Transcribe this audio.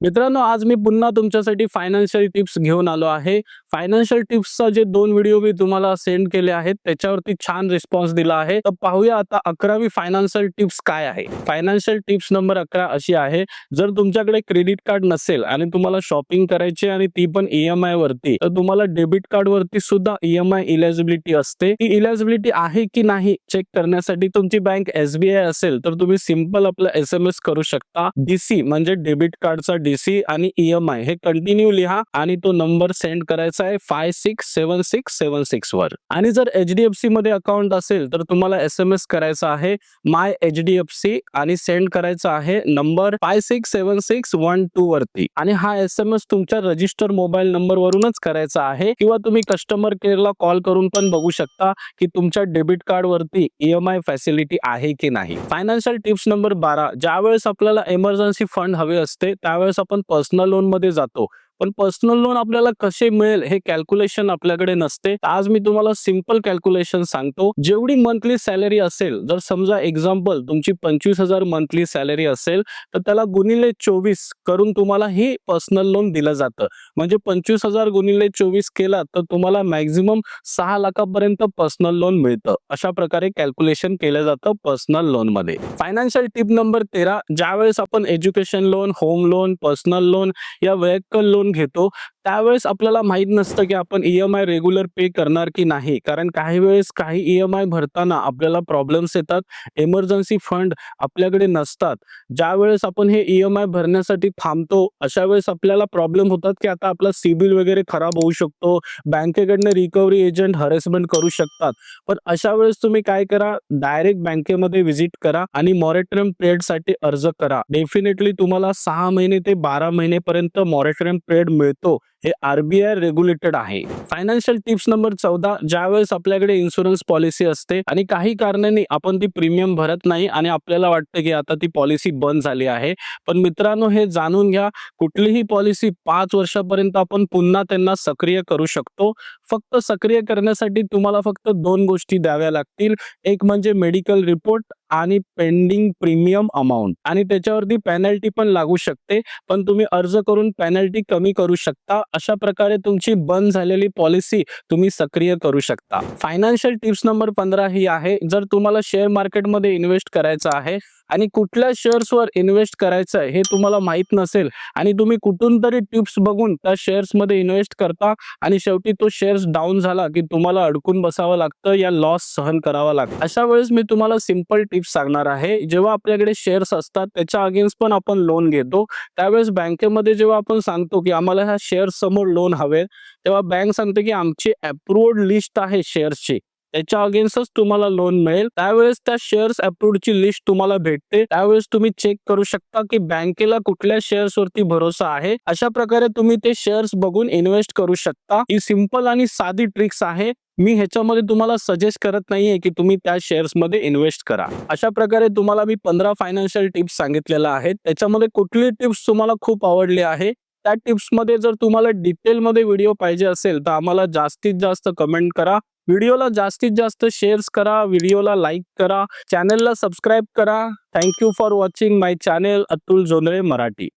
मित्रांनो आज मी पुन्हा तुमच्यासाठी फायनान्शियल टिप्स घेऊन आलो आहे. फायनान्शियल टिप्सचा जे दोन व्हिडिओ मी तुम्हाला सेंड केले आहेत. त्याच्यावरती छान रिस्पॉन्स दिला आहे. तर पाहूया आता अकरावी फायनान्शियल टिप्स काय आहे. फायनान्शियल टिप्स नंबर अकरा अशी आहे. जर तुमच्याकडे क्रेडिट कार्ड नसेल आणि तुम्हाला शॉपिंग करायची आणि ती पण ईएमआय वरती तर तुम्हाला डेबिट कार्ड वरती सुद्धा ईएमआय इलिजिबिलिटी असते. ती इलिजिबिलिटी आहे की नाही चेक करण्यासाठी तुमची बँक एसबीआय असेल तर तुम्ही सिंपल आपलं एस एम एस करू शकता. डीसी म्हणजे डेबिट कार्डचा डीसी आणि ईएमआय हे कंटिन्यू लिहा आणि तो नंबर सेंड करायचा आहे five six seven six seven six वर. आणि जर एच डी एफ सी मध्ये अकाउंट असेल तर तुम्हाला एस एम एस करायचा आहे my H D F C आणि सेंड करायचा आहे number five six seven six one two वरती. आणि हा एस एम एस तुमच्या रजिस्टर मोबाईल नंबर वरूनच करायचा आहे किंवा तुम्ही कस्टमर केअरला कॉल करून पण बघू शकता की तुमच्या डेबिट कार्ड वरती ईएमआय फॅसिलिटी आहे की नाही. फायनान्शियल टिप्स नंबर बारा. ज्यावेळेस आपल्याला इमर्जन्सी फंड हवे असते त्यावेळेस आपण पर्सनल लोनमध्ये जातो. पण पर्सनल लोन आपल्याला कसे मिळेल हे कॅल्क्युलेशन आपल्याकडे नसते. आज मी तुम्हाला सिंपल कॅल्क्युलेशन सांगतो. जेवढी मंथली सॅलरी असेल जर समजा एक्झाम्पल तुमची पंचवीस हजार मंथली सॅलरी असेल तर त्याला गुणिले चोवीस करून तुम्हाला ही पर्सनल लोन दिलं जातं. म्हणजे पंचवीस हजार गुणिले चोवीस केला तर तुम्हाला मॅक्झिमम सहा लाखापर्यंत पर्सनल लोन मिळतं. अशा प्रकारे कॅल्क्युलेशन केलं जातं पर्सनल लोनमध्ये. फायनान्शियल टिप नंबर तेरा ज्यावेळेस आपण education loan home loan personal loan या वैयक्तिक लोन घेतो. त्यावेळेस आपल्याला माहीत नसतं की आपण E M I regular pay करणार की नाही. कारण काही वेळेस काही ई एम आय भरताना आपल्याला प्रॉब्लेम्स येतात. एमर्जन्सी फंड आपल्याकडे नसतात. ज्या वेळेस आपण हे ई एम आय भरण्यासाठी थांबतो अशा वेळेस आपल्याला प्रॉब्लेम होतात की आता आपला सिबिल वगैरे खराब होऊ शकतो. बँकेकडनं रिकव्हरी एजंट हरेसमेंट करू शकतात. पण अशा वेळेस तुम्ही काय करा? डायरेक्ट बँकेमध्ये व्हिजिट करा आणि मॉरेटरियम पिरियडसाठी अर्ज करा. डेफिनेटली तुम्हाला सहा महिने ते बारा महिनेपर्यंत मॉरेटरियम पिरियड मिळतो. हे आरबीआय रेग्युलेटेड आहे. फायनान्शियल टिप्स नंबर चौदा ज्यावेळेस आपल्याकडे इन्शुरन्स पॉलिसी असते आणि काही कारणाने आपण ती प्रीमियम भरत नाही आणि आपल्याला वाटतं की आता ती पॉलिसी बंद झाली आहे. पण मित्रांनो हे जाणून घ्या कुठलीही पॉलिसी पाच वर्षापर्यंत आपण पुन्हा त्यांना सक्रिय करू शकतो. फक्त सक्रिय करण्यासाठी तुम्हाला फक्त दोन गोष्टी द्याव्या लागतील. एक म्हणजे मेडिकल रिपोर्ट आणि पेंडिंग प्रीमियम अमाऊंट आणि त्याच्यावरती पेनल्टी पण लागू शकते. पण तुम्ही अर्ज करून पेनल्टी कमी करू शकता. अशा प्रकारे तुमची बंद झालेली पॉलिसी तुम्ही सक्रिय करू शकता. फायनान्शियल टिप्स नंबर पंधरा ही आहे. जर तुम्हाला शेअर मार्केटमध्ये इन्व्हेस्ट करायचं आहे आणि कुठल्या शेअर्सवर इन्व्हेस्ट करायचं आहे हे तुम्हाला माहीत नसेल आणि तुम्ही कुठून तरी टिप्स बघून त्या शेअर्समध्ये इन्व्हेस्ट करता आणि शेवटी तो शेअर शेअर्स डाऊन झाला की तुम्हाला अडकून बसावं लागतं या लॉस सहन करावा लागतं. अशा वेळेस मी तुम्हाला सिंपल टिप्स सांगणार आहे. जेव्हा आपल्याकडे शेअर्स असतात त्याच्या अगेन्स्ट पण आपण लोन घेतो. त्यावेळेस बँकेमध्ये जेव्हा आपण सांगतो की आम्हाला ह्या शेअर्स समोर लोन हवे तेव्हा बँक सांगते की आमची अप्रूव्हड लिस्ट आहे शेअर्सची त्याच्या अगेन्स्टच तुम्हाला लोन मिळेल. त्यावेळेस त्या शेअर्स अप्रूव्हची लिस्ट तुम्हाला भेटते. त्यावेळेस तुम्ही चेक करू शकता की बँकेला कुठल्या शेअर्स वरती भरोसा आहे. अशा प्रकारे तुम्ही ते शेअर्स बघून इन्व्हेस्ट करू शकता. ही सिंपल आणि साधी ट्रिक्स आहे. मी ह्याच्यामध्ये तुम्हाला सजेस्ट करत नाहीये की तुम्ही त्या शेअर्समध्ये इन्व्हेस्ट करा. अशा प्रकारे तुम्हाला मी पंधरा फायनान्शियल टिप्स सांगितलेल्या आहेत. त्याच्यामध्ये कुठली टिप्स तुम्हाला खूप आवडली आहे त्या टिप्समध्ये जर तुम्हाला डिटेलमध्ये व्हिडिओ पाहिजे असेल तर आम्हाला जास्तीत जास्त कमेंट करा. व्हिडिओला जास्तीत जास्त शेअर्स करा व्हिडिओला लाईक करा चॅनलला सबस्क्राईब करा. Thank you for watching my channel Atul Jondhale Marathi